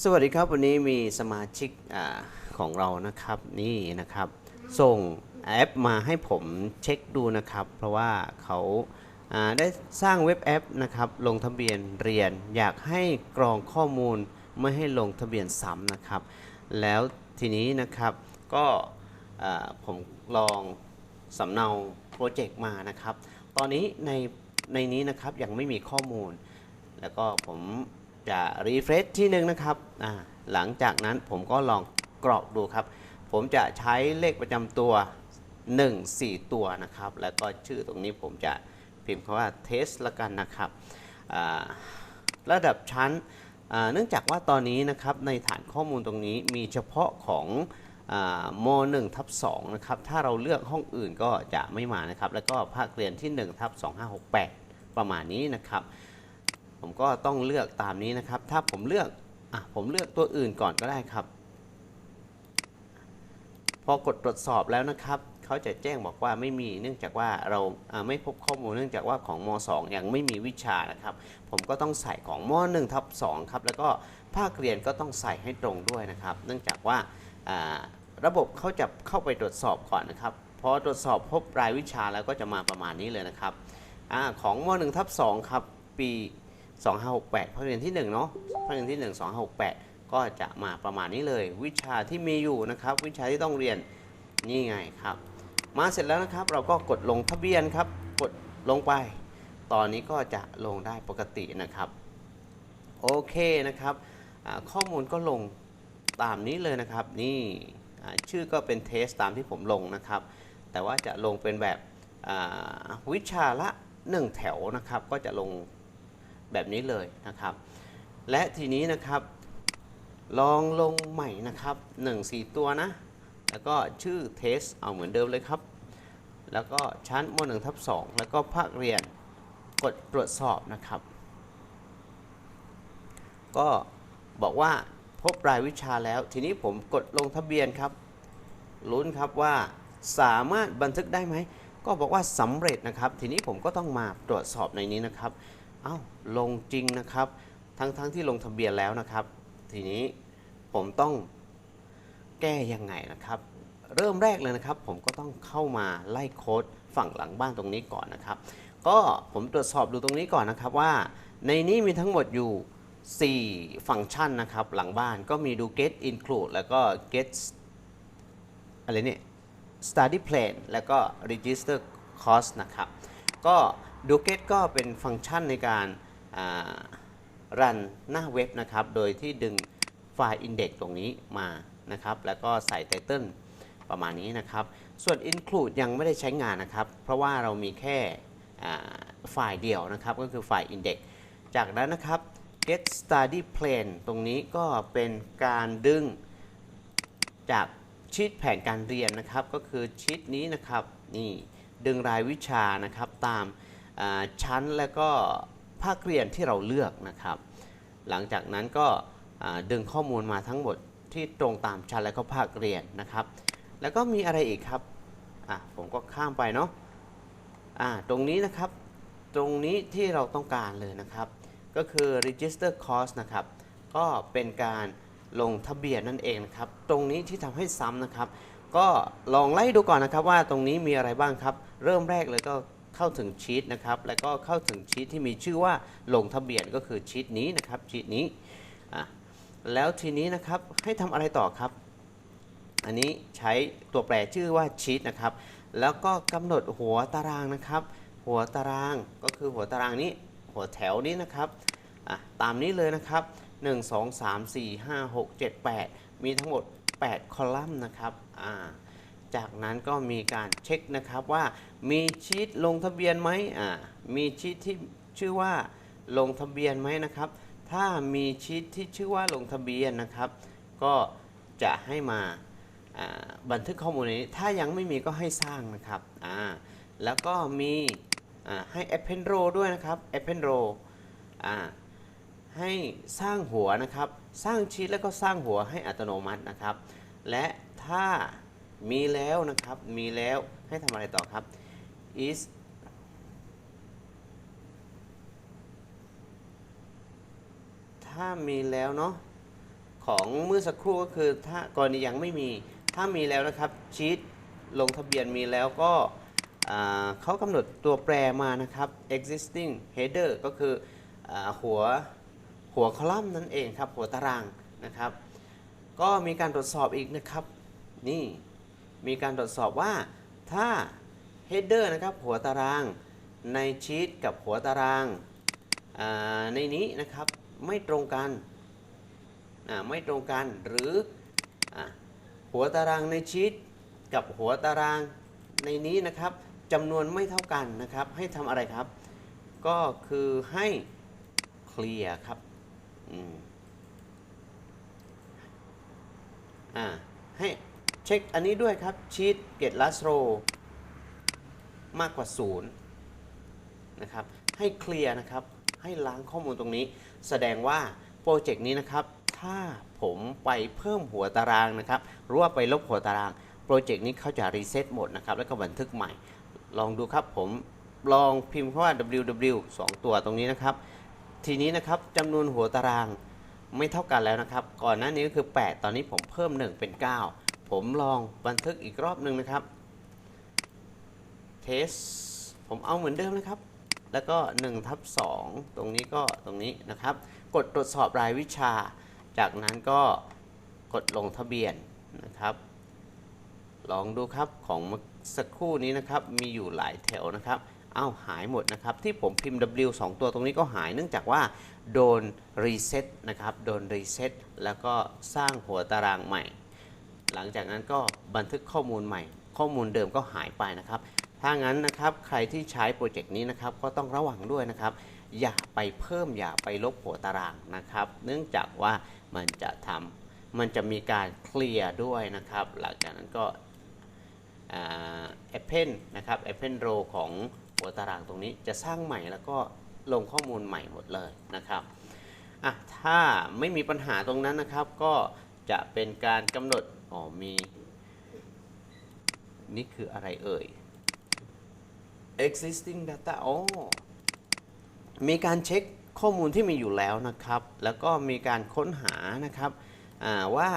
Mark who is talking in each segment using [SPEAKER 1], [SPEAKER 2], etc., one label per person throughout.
[SPEAKER 1] สวัสดีครับ วันนี้มีสมาชิกอของเรานะครับนี่นะครับ ส่งแอปมาให้ผมเช็คดูนะครับ เพราะว่าเขาได้สร้างเว็บแอปนะครับ ลงทะเบียนเรียน อยากให้กรองข้อมูลไม่ให้ลงทะเบียนซ้ำนะครับ แล้วทีนี้นะครับก็ผมลองสำเนาโปรเจกต์มานะครับ ตอนนี้ในในนี้นะครับยังไม่มีข้อมูล แล้วก็ผม จะรีเฟรชที่หนึ่งนะครับหลังจากนั้นผมก็ลองกรอกดูครับ ผมจะใช้เลขประจำตัว 1 4 ตัวนะครับ แล้วก็ชื่อตรงนี้ผมจะพิมพ์คำว่าเทสละกันนะครับ ระดับชั้น เนื่องจากว่าตอนนี้นะครับในฐานข้อมูลตรงนี้มีเฉพาะของอม1ทับ2นะครับ ถ้าเราเลือกห้องอื่นก็จะไม่มานะครับ แล้วก็ภาคเรียนที่1ทับ2568 ประมาณนี้นะครับ ผมก็ต้องเลือกตามนี้นะครับ ถ้าผมเลือกอะผมเลือกตัวอื่นก่อนก็ได้ครับ พอกดตรวจสอบแล้วนะครับ เขาจะแจ้งบอกว่าไม่มีเนื่องจากว่าเราไม่พบข้อมูลเนื่องจากว่าของม 2 ยังไม่มีวิชานะครับ ผมก็ต้องใส่ของม 1 ทับ2ครับแล้วก็ภาคเรียนก็ต้องใส่ให้ตรงด้วยนะครับ เนื่องจากว่าระบบเขาจะเข้าไปตรวจสอบก่อนนะครับพอตรวจสอบพบรายวิชาแล้วก็จะมาประมาณนี้เลยนะครับอของม 1 ทับ2ครับปี 2568ภาคเรียนที่1เนาะภาคเรียนที่ 1 2568 ก็จะมาประมาณนี้เลย วิชาที่มีอยู่นะครับ วิชาที่ต้องเรียนนี่ไงครับ มาเสร็จแล้วนะครับ เราก็กดลงทะเบียนครับ กดลงไป ตอนนี้ก็จะลงได้ปกตินะครับ โอเคนะครับข้อมูลก็ลงตามนี้เลยนะครับ นี่ชื่อก็เป็นเทสตามที่ผมลงนะครับ แต่ว่าจะลงเป็นแบบวิชาละ 1 แถวนะครับ ก็จะลง แบบนี้เลยนะครับ และทีนี้นะครับ ลองลงใหม่นะครับ1 4 ตัวนะ แล้วก็ชื่อเทสเอาเหมือนเดิมเลยครับ แล้วก็ชั้นม 1 ทับ2แล้วก็ภาคเรียนกดตรวจสอบนะครับ ก็บอกว่าพบรายวิชาแล้ว ทีนี้ผมกดลงทะเบียนครับลุ้นครับว่าสามารถบันทึกได้ไหม ก็บอกว่าสำเร็จนะครับ ทีนี้ผมก็ต้องมาตรวจสอบในนี้นะครับ อ้าลงจริงนะครับ ทั้งๆทที่ลงทะเบียนแล้วนะครับ ทีนี้ผมต้องแก้ยังไงนะครับ เริ่มแรกเลยนะครับ ผมก็ต้องเข้ามาไล่โค้ดฝั่งหลังบ้านตรงนี้ก่อนนะครับ ก็ผมตรวจสอบดูตรงนี้ก่อนนะครับว่า ในนี้มีทั้งหมดอยู่ 4 ฟังก์ชันนะครับ หลังบ้านก็มีดู get include แล้วก็ get อะไรเนี่ย study plan แล้วก็ register course นะครับ ก็ ดู get ก็เป็นฟังก์ชันในการรันหน้าเว็บนะครับ โดยที่ดึงไฟล์ index ตรงนี้มานะครับ แล้วก็ใส่ title ประมาณนี้นะครับ ส่วน include ยังไม่ได้ใช้งานนะครับ เพราะว่าเรามีแค่ไฟล์เดียวนะครับ ก็คือไฟล์ index จากนั้นนะครับ get study plan ตรงนี้ก็เป็นการดึงจากชีตแผนการเรียนนะครับ ก็คือชีตนี้นะครับ นี่ดึงรายวิชานะครับตาม ชั้นและก็ภาคเรียนที่เราเลือกนะครับ หลังจากนั้นก็ดึงข้อมูลมาทั้งหมดที่ตรงตามชั้นและก็ภาคเรียนนะครับ แล้วก็มีอะไรอีกครับอะผมก็ข้ามไปเนาะอ่าตรงนี้นะครับตรงนี้ที่เราต้องการเลยนะครับ ก็คือ register course นะครับ ก็เป็นการลงทะเบียนนั่นเองนะครับ ตรงนี้ที่ทำให้ซ้ำนะครับ ก็ลองไล่ดูก่อนนะครับว่าตรงนี้มีอะไรบ้างครับ เริ่มแรกเลยก็ เข้าถึงชีตนะครับ แล้วก็เข้าถึงชีตที่มีชื่อว่าลงทะเบียนก็คือชีตนี้นะครับชีตนี้แล้วทีนี้นะครับให้ทำอะไรต่อครับ อันนี้ใช้ตัวแปรชื่อว่าชีตนะครับ แล้วก็กำหนดหัวตารางนะครับ หัวตารางก็คือหัวตารางนี้ หัวแถวนี้นะครับตามนี้เลยนะครับ 1 2 3 4 5 6 7 8 มีทั้งหมด 8 คอลัมน์นะครับอ่า จากนั้นก็มีการเช็คนะครับว่ามีชีตลงทะเบียนไหมอ่ามีชีตที่ชื่อว่าลงทะเบียนไหมนะครับ ถ้ามีชีตที่ชื่อว่าลงทะเบียนนะครับ ก็จะให้มาบันทึกข้อมูลนี้ ถ้ายังไม่มีก็ให้สร้างนะครับอ่าแล้วก็มีให้ append row ด้วยนะครับ append row อ่าให้สร้างหัวนะครับ สร้างชีตแล้วก็สร้างหัวให้อัตโนมัตินะครับ และถ้า มีแล้วนะครับ มีแล้วให้ทำอะไรต่อครับ is ถ้ามีแล้วเนาะของเมื่อสักครู่ก็คือถ้ากรณียังไม่มี ถ้ามีแล้วนะครับชีตลงทะเบียนมีแล้วก็เขากำหนดตัวแปรมานะครับ existing header ก็คืออหัวหัวคอลัมน์นั่นเองครับ หัวตารางนะครับ ก็มีการตรวจสอบอีกนะครับ นี่ มีการตรวจสอบว่าถ้า header นะครับหัวตารางในชีตกับหัวตารางในนี้นะครับไม่ตรงกันไม่ตรงกันหรืออหัวตารางในชีตกับหัวตารางในนี้นะครับจำนวนไม่เท่ากันนะครับ ให้ทำอะไรครับ ก็คือให้เคลียร์ครับอ่าให้ เช็คอันนี้ด้วยครับชีตเกตลัสโรมากกว่า 0 นะครับ ให้เคลียร์นะครับ ให้ล้างข้อมูลตรงนี้ แสดงว่าโปรเจกต์นี้นะครับ ถ้าผมไปเพิ่มหัวตารางนะครับ หรือว่าไปลบหัวตาราง โปรเจกต์นี้เขาจะรีเซ็ตหมดนะครับ แล้วก็บันทึกใหม่ ลองดูครับผมลองพิมพ์คำว่า ww 2 ตัวตรงนี้นะครับ ทีนี้นะครับจำนวนหัวตารางไม่เท่ากันแล้วนะครับ ก่อนหน้านี้ก็คือ 8 ตอนนี้ผมเพิ่ม 1 เป็น 9 ผมลองบันทึกอีกรอบหนึ่งนะครับเทสผมเอาเหมือนเดิมนะครับ แล้วก็1ทับ2ตรงนี้ก็ตรงนี้นะครับ กดตรวจสอบรายวิชา จากนั้นก็กดลงทะเบียนนะครับ ลองดูครับของสักครู่นี้นะครับ มีอยู่หลายแถวนะครับเอ้าหายหมดนะครับ ที่ผมพิมพ์ W 2 ตัวตรงนี้ก็หายเนื่องจากว่าโดนรีเซ็ตนะครับ โดนรีเซ็ตแล้วก็สร้างหัวตารางใหม่ หลังจากนั้นก็บันทึกข้อมูลใหม่ ข้อมูลเดิมก็หายไปนะครับ ถ้างั้นนะครับใครที่ใช้โปรเจกต์นี้นะครับก็ต้องระวังด้วยนะครับ อย่าไปเพิ่มอย่าไปลบหัวตารางนะครับ เนื่องจากว่ามันจะทำมันจะมีการเคลียร์ด้วยนะครับ หลังจากนั้นก็แอปเพนนะครับแอปเพนโรของหัวตารางตรงนี้จะสร้างใหม่แล้วก็ลงข้อมูลใหม่หมดเลยนะครับอะถ้าไม่มีปัญหาตรงนั้นนะครับก็จะเป็นการกำหนด อ๋อมี นี่คืออะไรเอ่ย existing data อ๋อมีการเช็คข้อมูลที่มีอยู่แล้วนะครับ แล้วก็มีการค้นหานะครับว่า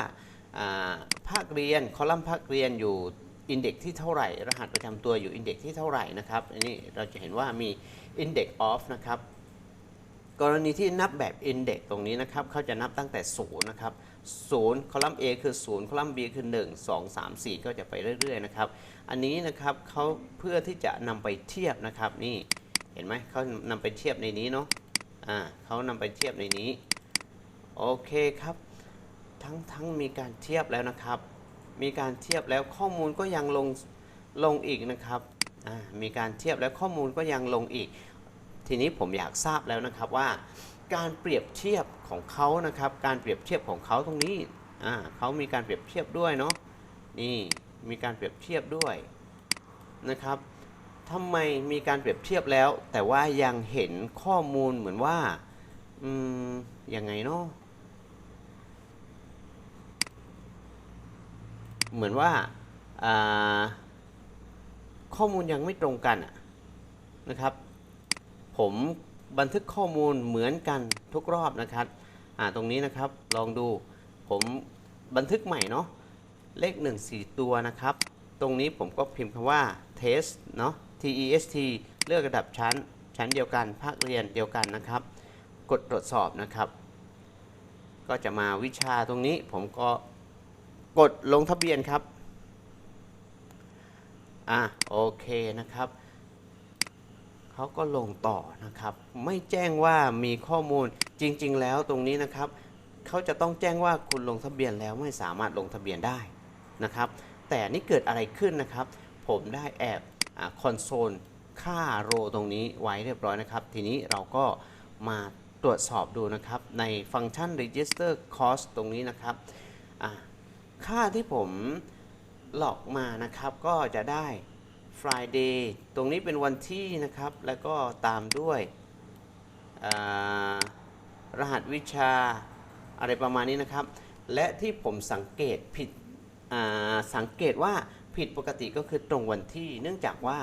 [SPEAKER 1] อ่าภาคเรียนคอลัมน์ภาคเรียนอยู่อินเด็กที่เท่าไหร่ รหัสประจำตัวอยู่อินเด็กที่เท่าไหร่นะครับอันนี้เราจะเห็นว่ามี index of นะครับ กรณีที่นับแบบ index ตรงนี้นะครับ เขาจะนับตั้งแต่ 0 นะครับ 0 คอลัมน์ A คือ 0 คอลัมน์ B คือ 1 2 3 4 ก็จะไปเรื่อยๆนะครับ อันนี้นะครับเขาเพื่อที่จะนำไปเทียบนะครับนี่เห็นไหมเขานำไปเทียบในนี้เนาะอ่าเขานำไปเทียบในนี้โอเคครับทั้งทั้งมีการเทียบแล้วนะครับ มีการเทียบแล้วข้อมูลก็ยังลงลงอีกนะครับอ่ามีการเทียบแล้วข้อมูลก็ยังลงอีก ทีนี้ผมอยากทราบแล้วนะครับว่า การเปรียบเทียบของเขานะครับ การเปรียบเทียบของเขาตรงนี้อ่าเขามีการเปรียบเทียบด้วยเนาะนี่มีการเปรียบเทียบด้วยนะครับทำไมมีการเปรียบเทียบแล้ว แต่ว่ายังเห็นข้อมูลเหมือนว่าอืมยังไงเนาะเหมือนว่าาข้อมูลยังไม่ตรงกันะนะครับ ผม บันทึกข้อมูลเหมือนกันทุกรอบนะครับอ่าตรงนี้นะครับลองดูผมบันทึกใหม่เนาะเลข 1 4 ตัวนะครับ ตรงนี้ผมก็พิมพ์คำว่า test เนาะ t e s t เลือกระดับชั้น ชั้นเดียวกัน ภาคเรียนเดียวกันนะครับ กดตรวจสอบนะครับ ก็จะมาวิชาตรงนี้ผมก็กดลงทะเบียนครับ อะโอเคนะครับ เขาก็ลงต่อนะครับ ไม่แจ้งว่ามีข้อมูลจริง ๆ แล้วตรงนี้นะครับเขาจะต้องแจ้งว่าคุณลงทะเบียนแล้วไม่สามารถลงทะเบียนได้นะครับ แต่นี่เกิดอะไรขึ้นนะครับ ผมได้แอบคอนโซลค่าโรตรงนี้ไว้เรียบร้อยนะครับ ทีนี้เราก็มาตรวจสอบดูนะครับ ในฟังก์ชัน register cost ตรงนี้นะครับค่าที่ผมหลอกมานะครับก็จะได้ Friday ตรงนี้เป็นวันที่นะครับ แล้วก็ตามด้วยรหัสวิชาอะไรประมาณนี้นะครับ และที่ผมสังเกตผิดสังเกตว่าผิดปกติก็คือตรงวันที่ เนื่องจากว่า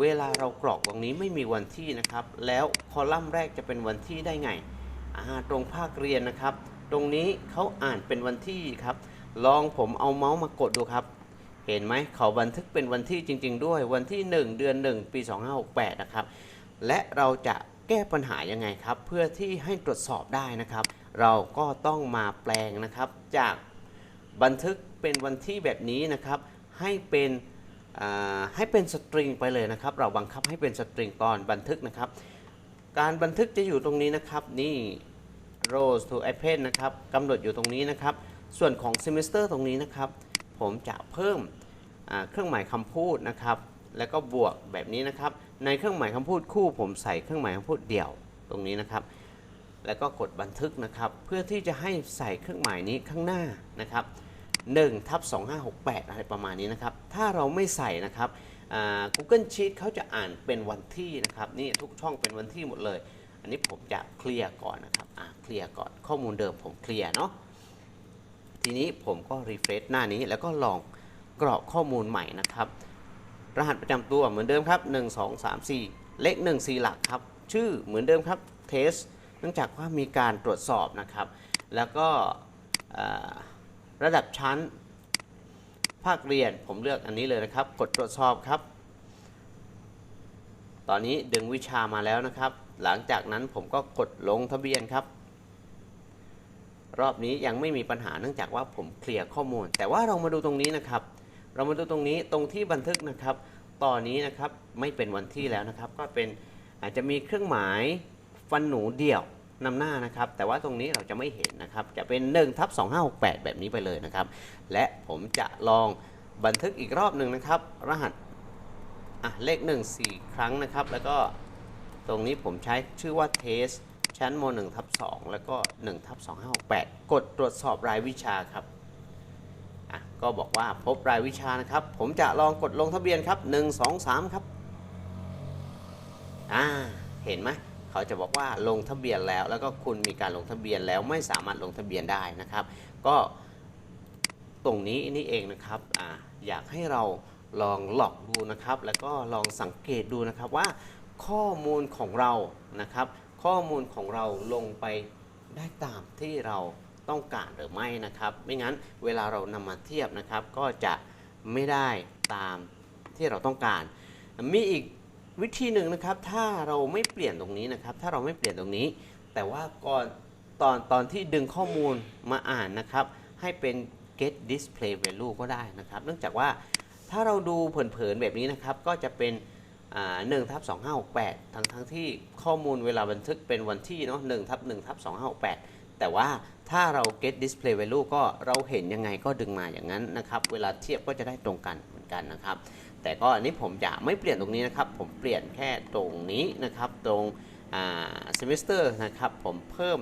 [SPEAKER 1] เวลาเรากรอกตรงนี้ไม่มีวันที่นะครับ แล้วคอลัมน์แรกจะเป็นวันที่ได้ไงตรงภาคเรียนนะครับ ตรงนี้เขาอ่านเป็นวันที่ครับ ลองผมเอาเมาส์มากดดูครับ เห็นไหมเขาบันทึกเป็นวันที่จริง ๆ ด้วยวันที่ 1 เดือน 1 ปี 2568 นะครับ และเราจะแก้ปัญหายังไงครับ เพื่อที่ให้ตรวจสอบได้นะครับ เราก็ต้องมาแปลงนะครับ จากบันทึกเป็นวันที่แบบนี้นะครับ ให้เป็นให้เป็นสตริงไปเลยนะครับ เราบังคับให้เป็นสตริงตอนบันทึกนะครับ การบันทึกจะอยู่ตรงนี้นะครับ นี่ rows to append นะครับกำหนดอยู่ตรงนี้นะครับ ส่วนของ semester ตรงนี้นะครับ ผมจะเพิ่ม เครื่องหมายคำพูดนะครับ แล้วก็บวกแบบนี้นะครับ ในเครื่องหมายคำพูดคู่ผมใส่เครื่องหมายคำพูดเดี่ยวตรงนี้นะครับ แล้วก็กดบันทึกนะครับ เพื่อที่จะให้ใส่เครื่องหมายนี้ข้างหน้านะครับ1ทับ2568 อะไรประมาณนี้นะครับ ถ้าเราไม่ใส่นะครับ Google Sheet เขาจะอ่านเป็นวันที่นะครับ นี่ทุกช่องเป็นวันที่หมดเลย อันนี้ผมจะเคลียร์ก่อนนะครับอ่าเคลียร์ก่อนข้อมูลเดิมผมเคลียร์เนาะ ทีนี้ผมก็รีเฟรชหน้านี้แล้วก็ลอง กรอกข้อมูลใหม่นะครับ รหัสประจำตัวเหมือนเดิมครับ 1 2 3 4 เลข1 4หลักครับ ชื่อเหมือนเดิมครับเทสเนื่องจากว่ามีการตรวจสอบนะครับ แล้วก็ระดับชั้น ภาคเรียนผมเลือกอันนี้เลยนะครับ กดตรวจสอบครับ ตอนนี้ดึงวิชามาแล้วนะครับ หลังจากนั้นผมก็กดลงทะเบียนครับ รอบนี้ยังไม่มีปัญหาเนื่องจากว่าผมเคลียร์ข้อมูล แต่ว่าเรามาดูตรงนี้นะครับ เรามาดูตรงนี้ตรงที่บันทึกนะครับ ตอนนี้นะครับไม่เป็นวันที่แล้วนะครับ ก็เป็นอาจจะมีเครื่องหมายฟันหนูเดี่ยวนำหน้านะครับ แต่ว่าตรงนี้เราจะไม่เห็นนะครับ จะเป็น1ทับ2568 แบบนี้ไปเลยนะครับ และผมจะลองบันทึกอีกรอบหนึ่งนะครับ รหัสอะเลข 1 4 ครั้งนะครับ แล้วก็ตรงนี้ผมใช้ชื่อว่า test ชั้นม 1 ทับ2แล้วก็1ทับ2568 กดตรวจสอบรายวิชาครับ ก็บอกว่าพบรายวิชานะครับ ผมจะลองกดลงทะเบียนครับ1 2 3 ครับอ่าเห็นไหมเขาจะบอกว่าลงทะเบียนแล้ว แล้วก็คุณมีการลงทะเบียนแล้วไม่สามารถลงทะเบียนได้นะครับ ก็ตรงนี้นี่เองนะครับอ่าอยากให้เราลองหลอกดูนะครับ แล้วก็ลองสังเกตดูนะครับว่าข้อมูลของเรานะครับ ข้อมูลของเราลงไปได้ตามที่เรา ต้องการหรือไม่นะครับ ไม่งั้นเวลาเรานำมาเทียบนะครับ ก็จะไม่ได้ตามที่เราต้องการ มีอีกวิธีหนึ่งนะครับ ถ้าเราไม่เปลี่ยนตรงนี้นะครับ ถ้าเราไม่เปลี่ยนตรงนี้ แต่ว่าก่อนตอนตอนที่ดึงข้อมูลมาอ่านนะครับ ให้เป็น get display value ก็ได้นะครับ เนื่องจากว่าถ้าเราดูเผินๆแบบนี้นะครับ ก็จะเป็นหนึ่งทับสองห้าหกแปดทั้งทั้งที่ข้อมูลเวลาบันทึกเป็นวันที่เนาะหนึ่งทับหนึ่งทับสองห้าหกแปดแต่ว่า ถ้าเรา get display value ก็เราเห็นยังไงก็ดึงมาอย่างนั้นนะครับ เวลาเทียบก็จะได้ตรงกันเหมือนกันนะครับ แต่ก็อันนี้ผมจะไม่เปลี่ยนตรงนี้นะครับ ผมเปลี่ยนแค่ตรงนี้นะครับ ตรง semester นะครับ ผมเพิ่ม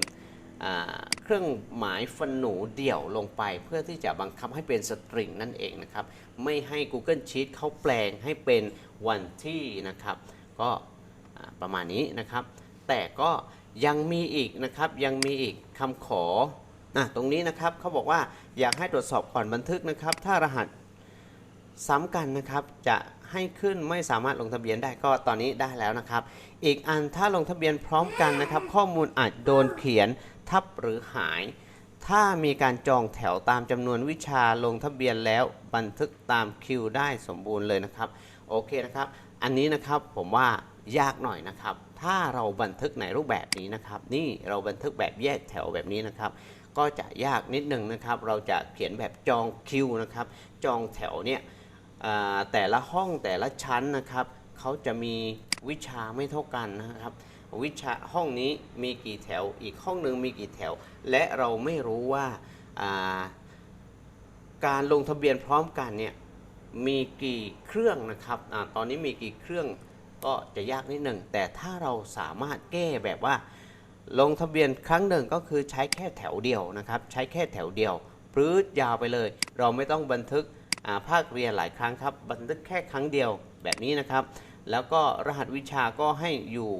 [SPEAKER 1] อ่าเครื่องหมายฟันหนูเดี่ยวลงไป เพื่อที่จะบังคับให้เป็นสตริงนั่นเองนะครับ ไม่ให้ Google Sheet เขาแปลงให้เป็นวันที่นะครับ ก็ประมาณนี้นะครับ แต่ก็ ยังมีอีกนะครับยังมีอีกคำขออะตรงนี้นะครับเขาบอกว่าอยากให้ตรวจสอบก่อนบันทึกนะครับ ถ้ารหัสซ้ำกันนะครับจะให้ขึ้นไม่สามารถลงทะเบียนได้ก็ตอนนี้ได้แล้วนะครับ อีกอันถ้าลงทะเบียนพร้อมกันนะครับ ข้อมูลอาจโดนเขียนทับหรือหาย ถ้ามีการจองแถวตามจำนวนวิชาลงทะเบียนแล้วบันทึกตามคิวได้สมบูรณ์เลยนะครับ โอเคนะครับ อันนี้นะครับผมว่า ยากหน่อยนะครับ ถ้าเราบันทึกในรูปแบบนี้นะครับ นี่เราบันทึกแบบแยกแถวแบบนี้นะครับ ก็จะยากนิดนึงนะครับ เราจะเขียนแบบจองคิวนะครับ จองแถวเนี่ยแต่ละห้องแต่ละชั้นนะครับเขาจะมีวิชาไม่เท่ากันนะครับ วิชาห้องนี้มีกี่แถว อีกห้องหนึ่งมีกี่แถว และเราไม่รู้ว่าาการลงทะเบียนพร้อมกันเนี่ยมีกี่เครื่องนะครับอตอนนี้มีกี่เครื่อง ก็จะยากนิดหนึ่ง แต่ถ้าเราสามารถแก้แบบว่า ลงทะเบียนครั้งหนึ่งก็คือใช้แค่แถวเดียวนะครับ ใช้แค่แถวเดียวปรื้ดยาวไปเลย เราไม่ต้องบันทึกภาคเรียนหลายครั้งครับ บันทึกแค่ครั้งเดียวแบบนี้นะครับ แล้วก็รหัสวิชาก็ให้อยู่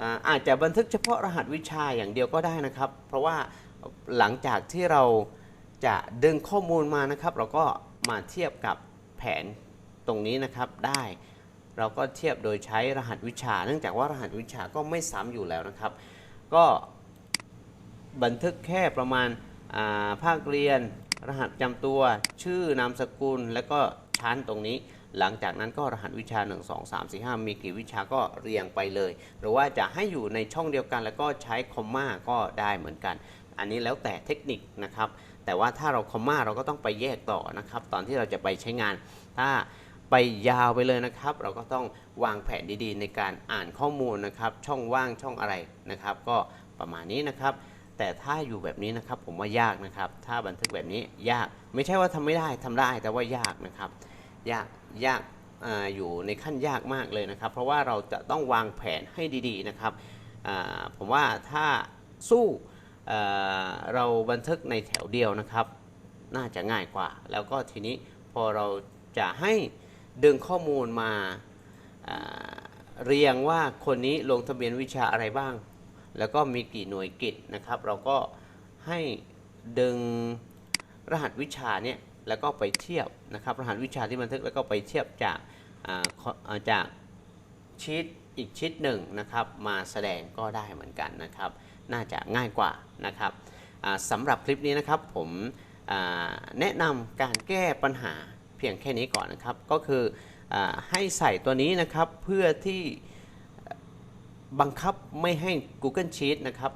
[SPEAKER 1] อาอาจจะบันทึกเฉพาะรหัสวิชาอย่างเดียวก็ได้นะครับ เพราะว่าหลังจากที่เราจะดึงข้อมูลมานะครับ เราก็มาเทียบกับแผนตรงนี้นะครับได้ เราก็เทียบโดยใช้รหัสวิชา เนื่องจากว่ารหัสวิชาก็ไม่ซ้ำอยู่แล้วนะครับ ก็บันทึกแค่ประมาณาภาคเรียน รหัสจำตัว ชื่อนามสกุล แล้วก็ชั้นตรงนี้ หลังจากนั้นก็รหัสวิชา 1 2 3 4 5 มีกี่วิชาก็เรียงไปเลย หรือว่าจะให้อยู่ในช่องเดียวกัน แล้วก็ใช้คอมมาก็ได้เหมือนกัน อันนี้แล้วแต่เทคนิคนะครับ แต่ว่าถ้าเราคอมมาเราก็ต้องไปแยกต่อนะครับ ตอนที่เราจะไปใช้งาน ถ้า ไปยาวไปเลยนะครับ เราก็ต้องวางแผนดีๆ ในการอ่านข้อมูลนะครับ ช่องว่างช่องอะไรนะครับ ก็ประมาณนี้นะครับ แต่ถ้าอยู่แบบนี้นะครับผมว่ายากนะครับ ถ้าบันทึกแบบนี้ยากไม่ใช่ว่าทำไม่ได้ทำได้แต่ว่ายากนะครับยากยากอาอยู่ในขั้นยากมากเลยนะครับ เพราะว่าเราจะต้องวางแผนให้ดีๆนะครับผมว่าถ้าสู้เเราบันทึกในแถวเดียวนะครับ น่าจะง่ายกว่า แล้วก็ทีนี้พอเราจะให้ ดึงข้อมูลมาเรียงว่าคนนี้ลงทะเบียนวิชาอะไรบ้าง แล้วก็มีกี่หน่วยกิจนะครับ เราก็ให้ดึงรหัสวิชาเนี่ยแล้วก็ไปเทียบนะครับ รหัสวิชาที่บันทึกแล้วก็ไปเทียบจากอ่าจากชีตอีกชีตหนึ่งนะครับ มาแสดงก็ได้เหมือนกันนะครับ น่าจะง่ายกว่านะครับสำหรับคลิปนี้นะครับผมแนะนำการแก้ปัญหา เพียงแค่นี้ก่อนนะครับ ก็คืออให้ใส่ตัวนี้นะครับเพื่อที่บังคับไม่ให้ Google Sheet นะครับ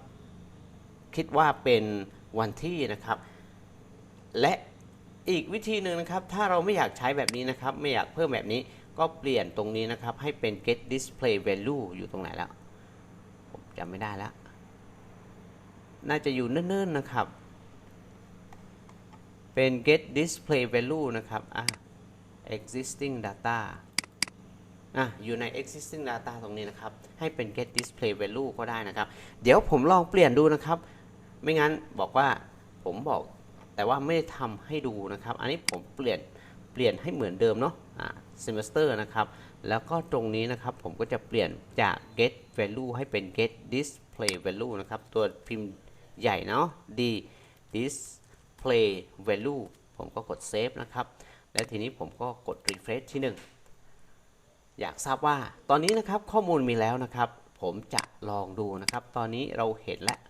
[SPEAKER 1] คิดว่าเป็นวันที่นะครับ และอีกวิธีหนึ่งนะครับ ถ้าเราไม่อยากใช้แบบนี้นะครับ ไม่อยากเพิ่มแบบนี้ก็เปลี่ยนตรงนี้นะครับ ให้เป็น get display value อยู่ตรงไหนแล้ว ผมจำไม่ได้แล้ว น่าจะอยู่เนิ่นๆนะครับ เป็น get display value นะครับ อะ existing data อะ อยู่ใน existing data ตรงนี้นะครับ ให้เป็น get display value ก็ได้นะครับ เดี๋ยวผมลองเปลี่ยนดูนะครับ ไม่งั้นบอกว่าผมบอกแต่ว่าไม่ได้ทำให้ดูนะครับ อันนี้ผมเปลี่ยนเปลี่ยนให้เหมือนเดิมเนาะ อ่า semester นะครับ แล้วก็ตรงนี้นะครับผมก็จะเปลี่ยนจาก get value ให้เป็น get display value นะครับ ตัวพิมพ์ใหญ่เนาะ d play value ผมก็กด save นะครับ และทีนี้ผมก็กด refresh ที่หนึ่งอยากทราบว่าตอนนี้นะครับข้อมูลมีแล้วนะครับ ผมจะลองดูนะครับ ตอนนี้เราเห็นแล้ว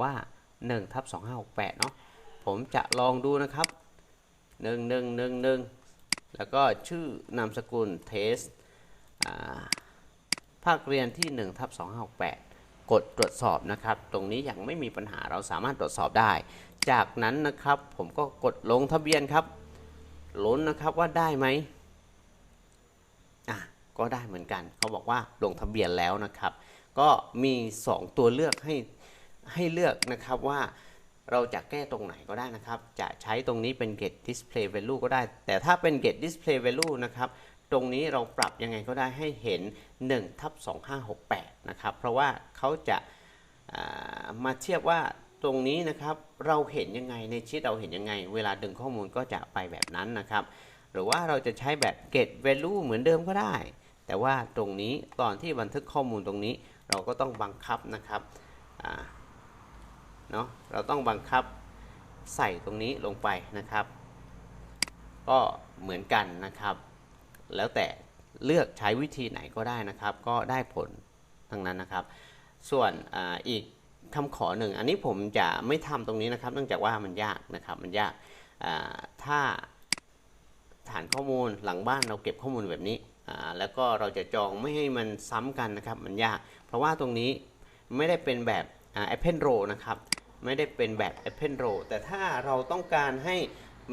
[SPEAKER 1] ว่า1ทับ2568 เนาะผมจะลองดูนะครับ 1 1 1 1 แล้วก็ชื่อนามสกุลเทสภาคเรียนที่1ทับ2568 กดตรวจสอบนะครับ ตรงนี้ยังไม่มีปัญหาเราสามารถตรวจสอบได้ จากนั้นนะครับ ผมก็กดลงทะเบียนครับลุ้นนะครับว่าได้ไหมอะก็ได้เหมือนกัน เขาบอกว่าลงทะเบียนแล้วนะครับ ก็มี 2 ตัวเลือกให้ให้เลือกนะครับว่าเราจะแก้ตรงไหนก็ได้นะครับ จะใช้ตรงนี้เป็น get display value ก็ได้ แต่ถ้าเป็น get display value นะครับ ตรงนี้เราปรับยังไงก็ได้ให้เห็น1ทับ2568 นะครับ เพราะว่าเขาจะามาเทียบว่า ตรงนี้นะครับเราเห็นยังไงในชีตเราเห็นยังไง เวลาดึงข้อมูลก็จะไปแบบนั้นนะครับ หรือว่าเราจะใช้แบบ get value เหมือนเดิมก็ได้ แต่ว่าตรงนี้ตอนที่บันทึกข้อมูลตรงนี้ เราก็ต้องบังคับนะครับเนาะเราต้องบังคับใส่ตรงนี้ลงไปนะครับ ก็เหมือนกันนะครับ แล้วแต่เลือกใช้วิธีไหนก็ได้นะครับ ก็ได้ผลทั้งนั้นนะครับ ส่วนออีก คำขอหนึ่งอันนี้ผมจะไม่ทำตรงนี้นะครับ เนื่องจากว่ามันยากนะครับมันยากถ้าฐานข้อมูลหลังบ้านเราเก็บข้อมูลแบบนี้แล้วก็เราจะจองไม่ให้มันซ้ำกันนะครับ มันยาก เพราะว่าตรงนี้ไม่ได้เป็นแบบอ่า Append Row นะครับ ไม่ได้เป็นแบบ Append Row แต่ถ้าเราต้องการให้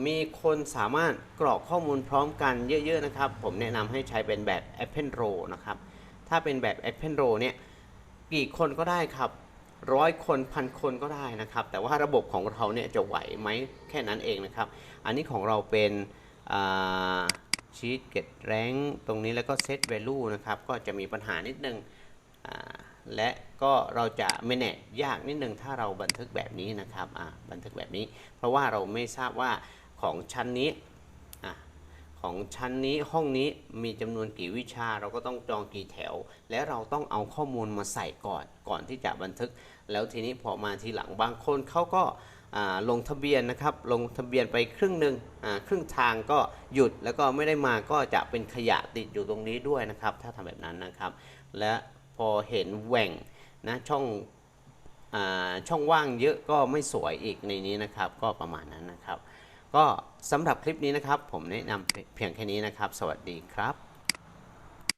[SPEAKER 1] มีคนสามารถกรอกข้อมูลพร้อมกันเยอะ ๆ นะครับ ผมแนะนำให้ใช้เป็นแบบ Append Row นะครับ ถ้าเป็นแบบ Append Row เนี่ยกี่คนก็ได้ครับ ร้อยคนพันคนก็ได้นะครับ แต่ว่าระบบของเราเนี่ยจะไหวไหมแค่นั้นเองนะครับ อันนี้ของเราเป็นชีตเก็ตแรงตรงนี้แล้วก็เซต value นะครับ ก็จะมีปัญหานิดนึงอ่าและก็เราจะไม่แน่ยากนิดนึงถ้าเราบันทึกแบบนี้นะครับบันทึกแบบนี้ เพราะว่าเราไม่ทราบว่าของชั้นนี้ ของชั้นนี้ห้องนี้มีจำนวนกี่วิชาเราก็ต้องจองกี่แถว และเราต้องเอาข้อมูลมาใส่ก่อนก่อนที่จะบันทึก แล้วทีนี้พอมาทีหลังบางคนเขาก็ลงทะเบียนนะครับลงทะเบียนไปครึ่งหนึ่งครึ่งทางก็หยุดแล้วก็ไม่ได้มาก็จะเป็นขยะติดอยู่ตรงนี้ด้วยนะครับ ถ้าทำแบบนั้นนะครับ และพอเห็นแหว่งนะช่องอช่องว่างเยอะก็ไม่สวยอีกในนี้นะครับ ก็ประมาณนั้นนะครับ ก็สำหรับคลิปนี้นะครับ ผมแนะนำเพียงแค่นี้นะครับ สวัสดีครับ